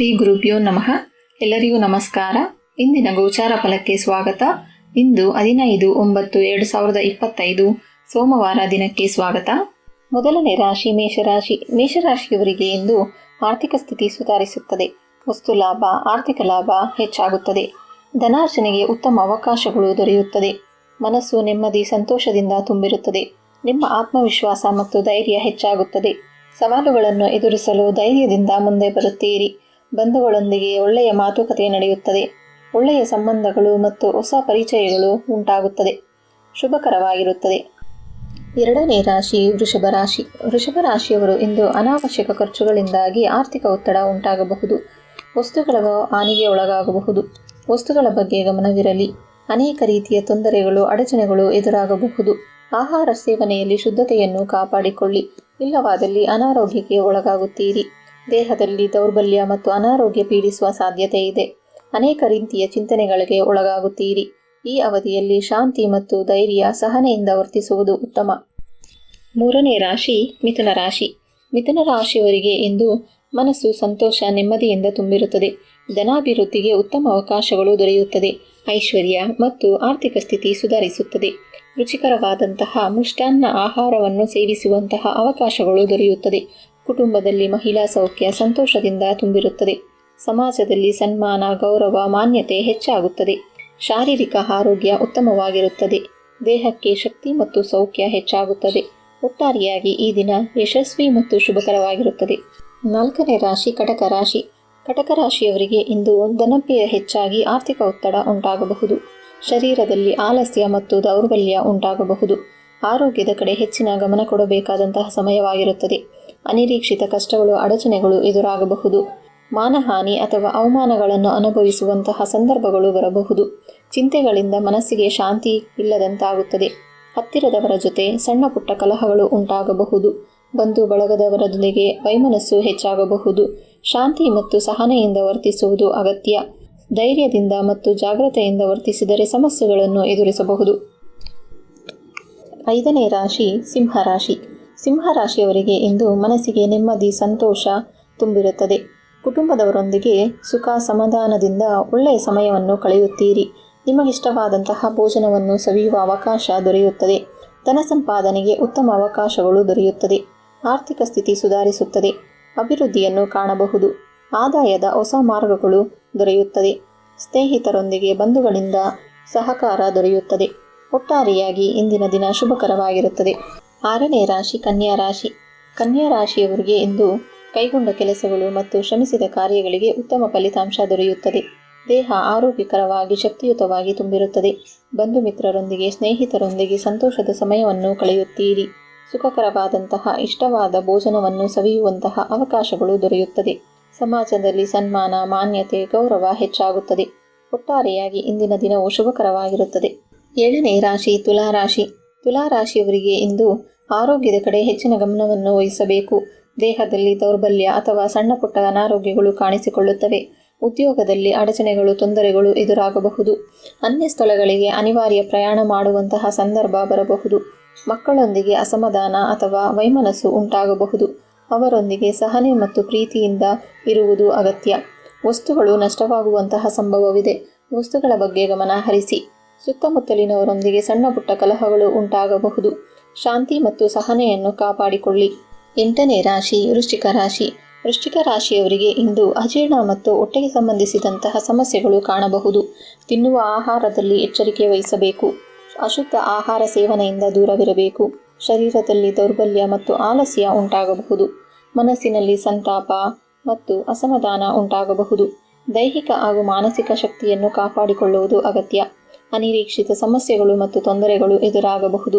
ಶ್ರೀ ಗುರುಭ್ಯೋ ನಮಃ. ಎಲ್ಲರಿಗೂ ನಮಸ್ಕಾರ. ಇಂದಿನ ಗೋಚಾರ ಫಲಕ್ಕೆ ಸ್ವಾಗತ. ಇಂದು ಹದಿನೈದು ಒಂಬತ್ತು ಎರಡು ಸಾವಿರದ ಇಪ್ಪತ್ತೈದು ಸೋಮವಾರ ದಿನಕ್ಕೆ ಸ್ವಾಗತ. ಮೊದಲನೇ ರಾಶಿ ಮೇಷರಾಶಿ. ಮೇಷರಾಶಿಯವರಿಗೆ ಇಂದು ಆರ್ಥಿಕ ಸ್ಥಿತಿ ಸುಧಾರಿಸುತ್ತದೆ. ವಸ್ತು ಲಾಭ, ಆರ್ಥಿಕ ಲಾಭ ಹೆಚ್ಚಾಗುತ್ತದೆ. ಧನಾರ್ಜನೆಗೆ ಉತ್ತಮ ಅವಕಾಶಗಳು ದೊರೆಯುತ್ತದೆ. ಮನಸ್ಸು ನೆಮ್ಮದಿ, ಸಂತೋಷದಿಂದ ತುಂಬಿರುತ್ತದೆ. ನಿಮ್ಮ ಆತ್ಮವಿಶ್ವಾಸ ಮತ್ತು ಧೈರ್ಯ ಹೆಚ್ಚಾಗುತ್ತದೆ. ಸವಾಲುಗಳನ್ನು ಎದುರಿಸಲು ಧೈರ್ಯದಿಂದ ಮುಂದೆ ಬರುತ್ತೀರಿ. ಬಂಧುಗಳೊಂದಿಗೆ ಒಳ್ಳೆಯ ಮಾತುಕತೆ ನಡೆಯುತ್ತದೆ. ಒಳ್ಳೆಯ ಸಂಬಂಧಗಳು ಮತ್ತು ಹೊಸ ಪರಿಚಯಗಳು ಉಂಟಾಗುತ್ತದೆ. ಶುಭಕರವಾಗಿರುತ್ತದೆ. ಎರಡನೇ ರಾಶಿ ವೃಷಭ ರಾಶಿ. ವೃಷಭ ರಾಶಿಯವರು ಇಂದು ಅನಾವಶ್ಯಕ ಖರ್ಚುಗಳಿಂದಾಗಿ ಆರ್ಥಿಕ ಒತ್ತಡ ಉಂಟಾಗಬಹುದು. ವಸ್ತುಗಳ ಹಾನಿಗೆ ಒಳಗಾಗಬಹುದು. ವಸ್ತುಗಳ ಬಗ್ಗೆ ಗಮನವಿರಲಿ. ಅನೇಕ ರೀತಿಯ ತೊಂದರೆಗಳು, ಅಡಚಣೆಗಳು ಎದುರಾಗಬಹುದು. ಆಹಾರ ಸೇವನೆಯಲ್ಲಿ ಶುದ್ಧತೆಯನ್ನು ಕಾಪಾಡಿಕೊಳ್ಳಿ. ಇಲ್ಲವಾದಲ್ಲಿ ಅನಾರೋಗ್ಯಕ್ಕೆ ಒಳಗಾಗುತ್ತೀರಿ. ದೇಹದಲ್ಲಿ ದೌರ್ಬಲ್ಯ ಮತ್ತು ಅನಾರೋಗ್ಯ ಪೀಡಿಸುವ ಸಾಧ್ಯತೆ ಇದೆ ಅನೇಕ ರೀತಿಯ ಚಿಂತನೆಗಳಿಗೆ ಒಳಗಾಗುತ್ತೀರಿ. ಈ ಅವಧಿಯಲ್ಲಿ ಶಾಂತಿ ಮತ್ತು ಧೈರ್ಯ ಸಹನೆಯಿಂದ ವರ್ತಿಸುವುದು ಉತ್ತಮ. ಮೂರನೇ ರಾಶಿ, ಮಿಥುನ ರಾಶಿ. ಮಿಥುನ ರಾಶಿಯವರಿಗೆ ಇಂದು ಮನಸ್ಸು ಸಂತೋಷ, ನೆಮ್ಮದಿಯಿಂದ ತುಂಬಿರುತ್ತದೆ. ಧನಾಭಿವೃದ್ಧಿಗೆ ಉತ್ತಮ ಅವಕಾಶಗಳು ದೊರೆಯುತ್ತದೆ. ಐಶ್ವರ್ಯ ಮತ್ತು ಆರ್ಥಿಕ ಸ್ಥಿತಿ ಸುಧಾರಿಸುತ್ತದೆ. ರುಚಿಕರವಾದಂತಹ ಮುಷ್ಟಾನ್ನ ಆಹಾರವನ್ನು ಸೇವಿಸುವಂತಹ ಅವಕಾಶಗಳು ದೊರೆಯುತ್ತದೆ. ಕುಟುಂಬದಲ್ಲಿ ಮಹಿಳಾ ಸೌಖ್ಯ ಸಂತೋಷದಿಂದ ತುಂಬಿರುತ್ತದೆ. ಸಮಾಜದಲ್ಲಿ ಸನ್ಮಾನ, ಗೌರವ, ಮಾನ್ಯತೆ ಹೆಚ್ಚಾಗುತ್ತದೆ. ಶಾರೀರಿಕ ಆರೋಗ್ಯ ಉತ್ತಮವಾಗಿರುತ್ತದೆ. ದೇಹಕ್ಕೆ ಶಕ್ತಿ ಮತ್ತು ಸೌಖ್ಯ ಹೆಚ್ಚಾಗುತ್ತದೆ. ಒಟ್ಟಾರೆಯಾಗಿ ಈ ದಿನ ಯಶಸ್ವಿ ಮತ್ತು ಶುಭಕರವಾಗಿರುತ್ತದೆ. ನಾಲ್ಕನೇ ರಾಶಿ ಕಟಕ ರಾಶಿ. ಕಟಕ ರಾಶಿಯವರಿಗೆ ಇಂದು ಧನಪ್ರಿಯ ಹೆಚ್ಚಾಗಿ ಆರ್ಥಿಕ ಒತ್ತಡ ಉಂಟಾಗಬಹುದು. ಶರೀರದಲ್ಲಿ ಆಲಸ್ಯ ಮತ್ತು ದೌರ್ಬಲ್ಯ ಉಂಟಾಗಬಹುದು. ಆರೋಗ್ಯದ ಕಡೆ ಹೆಚ್ಚಿನ ಗಮನ ಕೊಡಬೇಕಾದಂತಹ ಸಮಯವಾಗಿರುತ್ತದೆ. ಅನಿರೀಕ್ಷಿತ ಕಷ್ಟಗಳು, ಅಡಚಣೆಗಳು ಎದುರಾಗಬಹುದು. ಮಾನಹಾನಿ ಅಥವಾ ಅವಮಾನಗಳನ್ನು ಅನುಭವಿಸುವಂತಹ ಸಂದರ್ಭಗಳು ಬರಬಹುದು. ಚಿಂತೆಗಳಿಂದ ಮನಸ್ಸಿಗೆ ಶಾಂತಿ ಇಲ್ಲದಂತಾಗುತ್ತದೆ. ಹತ್ತಿರದವರ ಜೊತೆ ಸಣ್ಣ ಪುಟ್ಟ ಕಲಹಗಳು ಉಂಟಾಗಬಹುದು. ಬಂಧು ಬಳಗದವರೊಂದಿಗೆ ವೈಮನಸ್ಸು ಹೆಚ್ಚಾಗಬಹುದು. ಶಾಂತಿ ಮತ್ತು ಸಹನೆಯಿಂದ ವರ್ತಿಸುವುದು ಅಗತ್ಯ. ಧೈರ್ಯದಿಂದ ಮತ್ತು ಜಾಗ್ರತೆಯಿಂದ ವರ್ತಿಸಿದರೆ ಸಮಸ್ಯೆಗಳನ್ನು ಎದುರಿಸಬಹುದು. ಐದನೇ ರಾಶಿ ಸಿಂಹರಾಶಿ ಸಿಂಹರಾಶಿಯವರಿಗೆ ಇಂದು ಮನಸ್ಸಿಗೆ ನೆಮ್ಮದಿ, ಸಂತೋಷ ತುಂಬಿರುತ್ತದೆ. ಕುಟುಂಬದವರೊಂದಿಗೆ ಸುಖ, ಸಮಾಧಾನದಿಂದ ಒಳ್ಳೆಯ ಸಮಯವನ್ನು ಕಳೆಯುತ್ತೀರಿ. ನಿಮಗಿಷ್ಟವಾದಂತಹ ಭೋಜನವನ್ನು ಸವಿಯುವ ಅವಕಾಶ ದೊರೆಯುತ್ತದೆ. ಧನ ಸಂಪಾದನೆಗೆ ಉತ್ತಮ ಅವಕಾಶಗಳು ದೊರೆಯುತ್ತದೆ. ಆರ್ಥಿಕ ಸ್ಥಿತಿ ಸುಧಾರಿಸುತ್ತದೆ. ಅಭಿವೃದ್ಧಿಯನ್ನು ಕಾಣಬಹುದು. ಆದಾಯದ ಹೊಸ ಮಾರ್ಗಗಳು ದೊರೆಯುತ್ತದೆ. ಸ್ನೇಹಿತರೊಂದಿಗೆ ಬಂಧುಗಳಿಂದ ಸಹಕಾರ ದೊರೆಯುತ್ತದೆ. ಒಟ್ಟಾರೆಯಾಗಿ ಇಂದಿನ ದಿನ ಶುಭಕರವಾಗಿರುತ್ತದೆ. ಆರನೇ ರಾಶಿ ಕನ್ಯಾ ರಾಶಿ. ಕನ್ಯಾ ರಾಶಿಯವರಿಗೆ ಇಂದು ಕೈಗೊಂಡ ಕೆಲಸಗಳು ಮತ್ತು ಶ್ರಮಿಸಿದ ಕಾರ್ಯಗಳಿಗೆ ಉತ್ತಮ ಫಲಿತಾಂಶ ದೊರೆಯುತ್ತದೆ. ದೇಹ ಆರೋಗ್ಯಕರವಾಗಿ ಶಕ್ತಿಯುತವಾಗಿ ತುಂಬಿರುತ್ತದೆ. ಬಂಧು ಮಿತ್ರರೊಂದಿಗೆ, ಸ್ನೇಹಿತರೊಂದಿಗೆ ಸಂತೋಷದ ಸಮಯವನ್ನು ಕಳೆಯುತ್ತೀರಿ. ಸುಖಕರವಾದಂತಹ, ಇಷ್ಟವಾದ ಭೋಜನವನ್ನು ಸವಿಯುವಂತಹ ಅವಕಾಶಗಳು ದೊರೆಯುತ್ತದೆ. ಸಮಾಜದಲ್ಲಿ ಸನ್ಮಾನ, ಮಾನ್ಯತೆ, ಗೌರವ ಹೆಚ್ಚಾಗುತ್ತದೆ. ಒಟ್ಟಾರೆಯಾಗಿ ಇಂದಿನ ದಿನವು ಶುಭಕರವಾಗಿರುತ್ತದೆ. ಏಳನೇ ರಾಶಿ ತುಲಾರಾಶಿ ತುಲಾರಾಶಿಯವರಿಗೆ ಇಂದು ಆರೋಗ್ಯದ ಕಡೆ ಹೆಚ್ಚಿನ ಗಮನವನ್ನು ವಹಿಸಬೇಕು. ದೇಹದಲ್ಲಿ ದೌರ್ಬಲ್ಯ ಅಥವಾ ಸಣ್ಣ ಪುಟ್ಟ ಅನಾರೋಗ್ಯಗಳು ಕಾಣಿಸಿಕೊಳ್ಳುತ್ತವೆ. ಉದ್ಯೋಗದಲ್ಲಿ ಅಡಚಣೆಗಳು, ತೊಂದರೆಗಳು ಎದುರಾಗಬಹುದು. ಅನ್ಯ ಸ್ಥಳಗಳಿಗೆ ಅನಿವಾರ್ಯ ಪ್ರಯಾಣ ಮಾಡುವಂತಹ ಸಂದರ್ಭ ಬರಬಹುದು. ಮಕ್ಕಳೊಂದಿಗೆ ಅಸಮಾಧಾನ ಅಥವಾ ವೈಮನಸ್ಸು ಉಂಟಾಗಬಹುದು. ಅವರೊಂದಿಗೆ ಸಹನೆ ಮತ್ತು ಪ್ರೀತಿಯಿಂದ ಇರುವುದು ಅಗತ್ಯ. ವಸ್ತುಗಳು ನಷ್ಟವಾಗುವಂತಹ ಸಂಭವವಿದೆ. ವಸ್ತುಗಳ ಬಗ್ಗೆ ಗಮನ ಹರಿಸಿ. ಸುತ್ತಮುತ್ತಲಿನವರೊಂದಿಗೆ ಸಣ್ಣ ಪುಟ್ಟ ಕಲಹಗಳು ಉಂಟಾಗಬಹುದು. ಶಾಂತಿ ಮತ್ತು ಸಹನೆಯನ್ನು ಕಾಪಾಡಿಕೊಳ್ಳಿ. ಎಂಟನೇ ರಾಶಿ, ವೃಶ್ಚಿಕ ರಾಶಿ. ವೃಶ್ಚಿಕ ರಾಶಿಯವರಿಗೆ ಇಂದು ಅಜೀರ್ಣ ಮತ್ತು ಹೊಟ್ಟೆಗೆ ಸಂಬಂಧಿಸಿದಂತಹ ಸಮಸ್ಯೆಗಳು ಕಾಣಬಹುದು. ತಿನ್ನುವ ಆಹಾರದಲ್ಲಿ ಎಚ್ಚರಿಕೆ ವಹಿಸಬೇಕು. ಅಶುದ್ಧ ಆಹಾರ ಸೇವನೆಯಿಂದ ದೂರವಿರಬೇಕು. ಶರೀರದಲ್ಲಿ ದೌರ್ಬಲ್ಯ ಮತ್ತು ಆಲಸ್ಯ ಉಂಟಾಗಬಹುದು. ಮನಸ್ಸಿನಲ್ಲಿ ಸಂತಾಪ ಮತ್ತು ಅಸಮಾಧಾನ ಉಂಟಾಗಬಹುದು. ದೈಹಿಕ ಹಾಗೂ ಮಾನಸಿಕ ಶಕ್ತಿಯನ್ನು ಕಾಪಾಡಿಕೊಳ್ಳುವುದು ಅಗತ್ಯ. ಅನಿರೀಕ್ಷಿತ ಸಮಸ್ಯೆಗಳು ಮತ್ತು ತೊಂದರೆಗಳು ಎದುರಾಗಬಹುದು.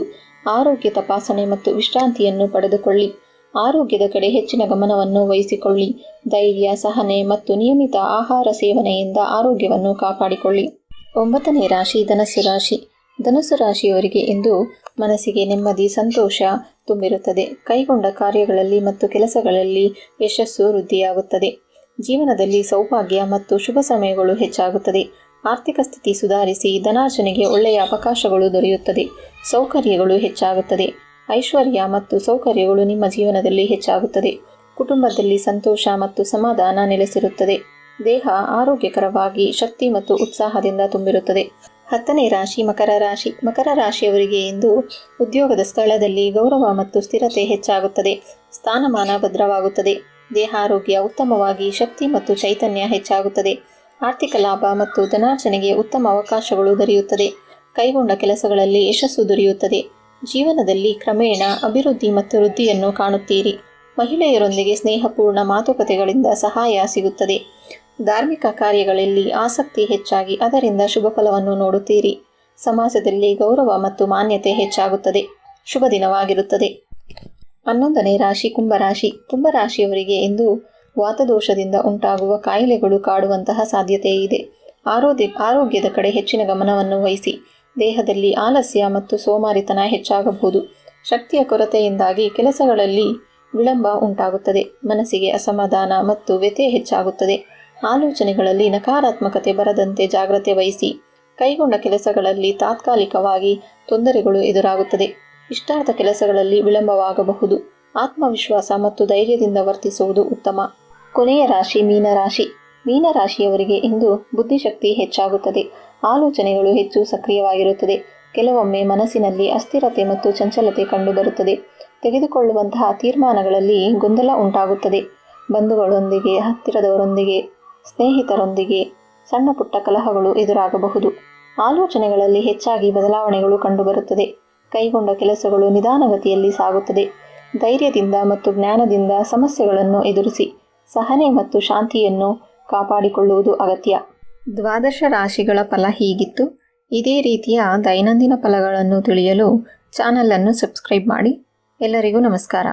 ಆರೋಗ್ಯ ತಪಾಸಣೆ ಮತ್ತು ವಿಶ್ರಾಂತಿಯನ್ನು ಪಡೆದುಕೊಳ್ಳಿ. ಆರೋಗ್ಯದ ಕಡೆ ಹೆಚ್ಚಿನ ಗಮನವನ್ನು ವಹಿಸಿಕೊಳ್ಳಿ. ಧೈರ್ಯ, ಸಹನೆ ಮತ್ತು ನಿಯಮಿತ ಆಹಾರ ಸೇವನೆಯಿಂದ ಆರೋಗ್ಯವನ್ನು ಕಾಪಾಡಿಕೊಳ್ಳಿ. ಒಂಬತ್ತನೇ ರಾಶಿ, ಧನಸ್ಸು ರಾಶಿ. ಧನಸ್ಸು ರಾಶಿಯವರಿಗೆ ಇಂದು ಮನಸ್ಸಿಗೆ ನೆಮ್ಮದಿ, ಸಂತೋಷ ತುಂಬಿರುತ್ತದೆ. ಕೈಗೊಂಡ ಕಾರ್ಯಗಳಲ್ಲಿ ಮತ್ತು ಕೆಲಸಗಳಲ್ಲಿ ಯಶಸ್ಸು ವೃದ್ಧಿಯಾಗುತ್ತದೆ. ಜೀವನದಲ್ಲಿ ಸೌಭಾಗ್ಯ ಮತ್ತು ಶುಭ ಸಮಯಗಳು ಹೆಚ್ಚಾಗುತ್ತದೆ. ಆರ್ಥಿಕ ಸ್ಥಿತಿ ಸುಧಾರಿಸಿ ಧನಾರ್ಜನೆಗೆ ಒಳ್ಳೆಯ ಅವಕಾಶಗಳು ದೊರೆಯುತ್ತದೆ. ಸೌಕರ್ಯಗಳು ಹೆಚ್ಚಾಗುತ್ತದೆ. ಐಶ್ವರ್ಯ ಮತ್ತು ಸೌಕರ್ಯಗಳು ನಿಮ್ಮ ಜೀವನದಲ್ಲಿ ಹೆಚ್ಚಾಗುತ್ತದೆ. ಕುಟುಂಬದಲ್ಲಿ ಸಂತೋಷ ಮತ್ತು ಸಮಾಧಾನ ನೆಲೆಸಿರುತ್ತದೆ. ದೇಹ ಆರೋಗ್ಯಕರವಾಗಿ ಶಕ್ತಿ ಮತ್ತು ಉತ್ಸಾಹದಿಂದ ತುಂಬಿರುತ್ತದೆ. ಹತ್ತನೇ ರಾಶಿ ಮಕರ ರಾಶಿ. ಮಕರ ರಾಶಿಯವರಿಗೆ ಇಂದು ಉದ್ಯೋಗದ ಸ್ಥಳದಲ್ಲಿ ಗೌರವ ಮತ್ತು ಸ್ಥಿರತೆ ಹೆಚ್ಚಾಗುತ್ತದೆ. ಸ್ಥಾನಮಾನ ಭದ್ರವಾಗುತ್ತದೆ. ದೇಹಾರೋಗ್ಯ ಉತ್ತಮವಾಗಿ ಶಕ್ತಿ ಮತ್ತು ಚೈತನ್ಯ ಹೆಚ್ಚಾಗುತ್ತದೆ. ಆರ್ಥಿಕ ಲಾಭ ಮತ್ತು ಧನಾರ್ಜನೆಗೆ ಉತ್ತಮ ಅವಕಾಶಗಳು ದೊರೆಯುತ್ತದೆ. ಕೈಗೊಂಡ ಕೆಲಸಗಳಲ್ಲಿ ಯಶಸ್ಸು ದೊರೆಯುತ್ತದೆ. ಜೀವನದಲ್ಲಿ ಕ್ರಮೇಣ ಅಭಿವೃದ್ಧಿ ಮತ್ತು ವೃದ್ಧಿಯನ್ನು ಕಾಣುತ್ತೀರಿ. ಮಹಿಳೆಯರೊಂದಿಗೆ ಸ್ನೇಹಪೂರ್ಣ ಮಾತುಕತೆಗಳಿಂದ ಸಹಾಯ ಸಿಗುತ್ತದೆ. ಧಾರ್ಮಿಕ ಕಾರ್ಯಗಳಲ್ಲಿ ಆಸಕ್ತಿ ಹೆಚ್ಚಾಗಿ ಅದರಿಂದ ಶುಭ ಫಲವನ್ನು ನೋಡುತ್ತೀರಿ. ಸಮಾಜದಲ್ಲಿ ಗೌರವ ಮತ್ತು ಮಾನ್ಯತೆ ಹೆಚ್ಚಾಗುತ್ತದೆ. ಶುಭ ದಿನವಾಗಿರುತ್ತದೆ. ಹನ್ನೊಂದನೇ ರಾಶಿ ಕುಂಭರಾಶಿ. ಕುಂಭರಾಶಿಯವರಿಗೆ ಇಂದು ವಾತದೋಷದಿಂದ ಉಂಟಾಗುವ ಕಾಯಿಲೆಗಳು ಕಾಡುವಂತಹ ಸಾಧ್ಯತೆ ಇದೆ. ಆರೋಗ್ಯ, ಆರೋಗ್ಯದ ಕಡೆ ಹೆಚ್ಚಿನ ಗಮನವನ್ನು ವಹಿಸಿ. ದೇಹದಲ್ಲಿ ಆಲಸ್ಯ ಮತ್ತು ಸೋಮಾರಿತನ ಹೆಚ್ಚಾಗಬಹುದು. ಶಕ್ತಿಯ ಕೊರತೆಯಿಂದಾಗಿ ಕೆಲಸಗಳಲ್ಲಿ ವಿಳಂಬ ಉಂಟಾಗುತ್ತದೆ. ಮನಸ್ಸಿಗೆ ಅಸಮಾಧಾನ ಮತ್ತು ವ್ಯಥೆ ಹೆಚ್ಚಾಗುತ್ತದೆ. ಆಲೋಚನೆಗಳಲ್ಲಿ ನಕಾರಾತ್ಮಕತೆ ಬರದಂತೆ ಜಾಗ್ರತೆ ವಹಿಸಿ. ಕೈಗೊಂಡ ಕೆಲಸಗಳಲ್ಲಿ ತಾತ್ಕಾಲಿಕವಾಗಿ ತೊಂದರೆಗಳು ಎದುರಾಗುತ್ತದೆ. ಇಷ್ಟಾರ್ಥ ಕೆಲಸಗಳಲ್ಲಿ ವಿಳಂಬವಾಗಬಹುದು. ಆತ್ಮವಿಶ್ವಾಸ ಮತ್ತು ಧೈರ್ಯದಿಂದ ವರ್ತಿಸುವುದು ಉತ್ತಮ. ಕೊನೆಯ ರಾಶಿ ಮೀನರಾಶಿ. ಮೀನರಾಶಿಯವರಿಗೆ ಇಂದು ಬುದ್ಧಿಶಕ್ತಿ ಹೆಚ್ಚಾಗುತ್ತದೆ. ಆಲೋಚನೆಗಳು ಹೆಚ್ಚು ಸಕ್ರಿಯವಾಗಿರುತ್ತದೆ. ಕೆಲವೊಮ್ಮೆ ಮನಸ್ಸಿನಲ್ಲಿ ಅಸ್ಥಿರತೆ ಮತ್ತು ಚಂಚಲತೆ ಕಂಡುಬರುತ್ತದೆ. ತೆಗೆದುಕೊಳ್ಳುವಂತಹ ತೀರ್ಮಾನಗಳಲ್ಲಿ ಗೊಂದಲ ಉಂಟಾಗುತ್ತದೆ. ಬಂಧುಗಳೊಂದಿಗೆ, ಹತ್ತಿರದವರೊಂದಿಗೆ, ಸ್ನೇಹಿತರೊಂದಿಗೆ ಸಣ್ಣ ಪುಟ್ಟ ಕಲಹಗಳು ಎದುರಾಗಬಹುದು. ಆಲೋಚನೆಗಳಲ್ಲಿ ಹೆಚ್ಚಾಗಿ ಬದಲಾವಣೆಗಳು ಕಂಡುಬರುತ್ತದೆ. ಕೈಗೊಂಡ ಕೆಲಸಗಳು ನಿಧಾನಗತಿಯಲ್ಲಿ ಸಾಗುತ್ತದೆ. ಧೈರ್ಯದಿಂದ ಮತ್ತು ಜ್ಞಾನದಿಂದ ಸಮಸ್ಯೆಗಳನ್ನು ಎದುರಿಸಿ. ಸಹನೆ ಮತ್ತು ಶಾಂತಿಯನ್ನು ಕಾಪಾಡಿಕೊಳ್ಳುವುದು ಅಗತ್ಯ. ದ್ವಾದಶ ರಾಶಿಗಳ ಫಲ ಹೀಗಿತ್ತು. ಇದೇ ರೀತಿಯ ದೈನಂದಿನ ಫಲಗಳನ್ನು ತಿಳಿಯಲು ಚಾನಲನ್ನು ಸಬ್ಸ್ಕ್ರೈಬ್ ಮಾಡಿ. ಎಲ್ಲರಿಗೂ ನಮಸ್ಕಾರ.